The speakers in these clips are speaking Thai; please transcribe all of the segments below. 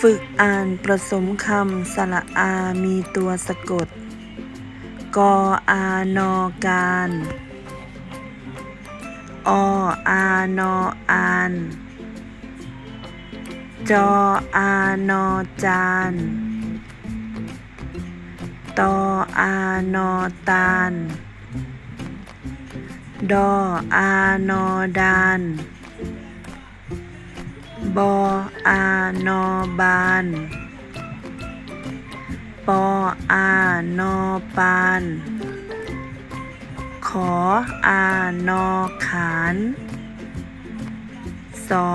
ฝึกอ่านประสมคำสระอามีตัวสะกด กออานอการ ออานออาน จออานอจาน ตออานอตาลดออานอดาน บออานอบานปออานอปาน ขออานอขานสอ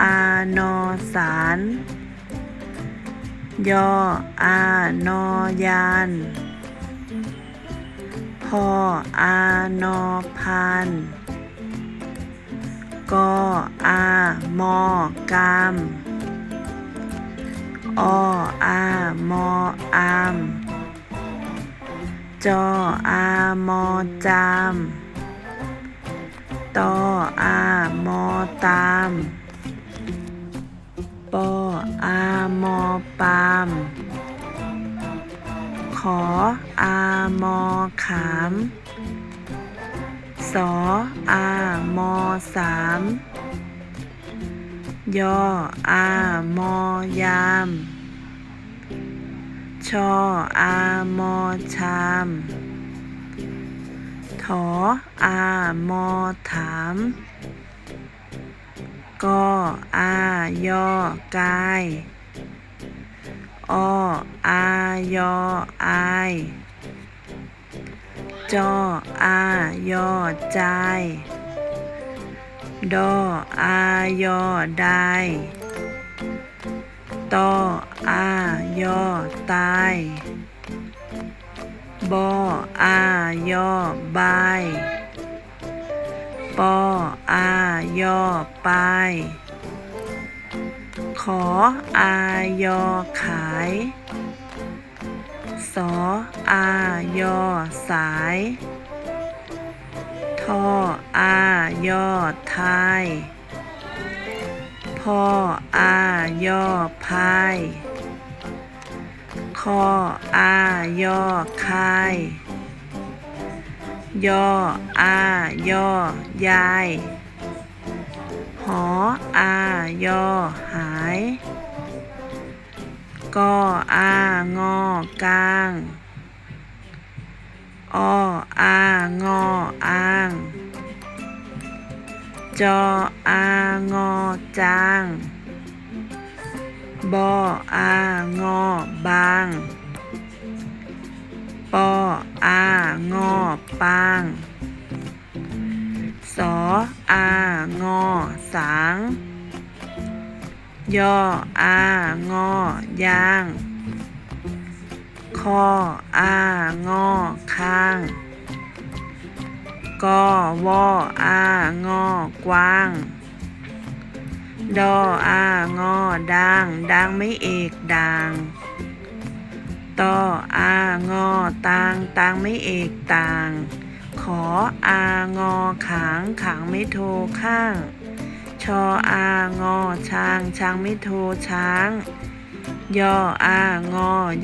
อานอสารยออานอยานพออานอพาน กออามอกามออามออามจออามอจามตออามอตามปออามอปามขออามอขาม สออามอสามยออามอยามชออามอชามถออามอถามกออายอกายออายออาย จออายอจายดออายอได้ตออายอตายบออายอบายปออายอปายขออายอขาย สออา ยอ สาย ทออายอทายพออายอพายคออายอคายยออายอยายหออายอหายกออางอกลาง ออางออางจออางอจางบออางอบางปออางอปางสออางอสางยออางอยาง คออางอค้างกอวออางอกว้างดออางอด่างด่างไม่เอกด่างตออางอตางตางไม่เอกต่างขออางอขางขางไม่โทข้าง ชออางอช้างช้างไม่โทช้าง ยออาง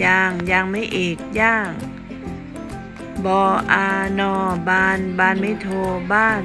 อย่างย่างไม่เอกย่าง บออานอบาน บานไม่โทบ้าน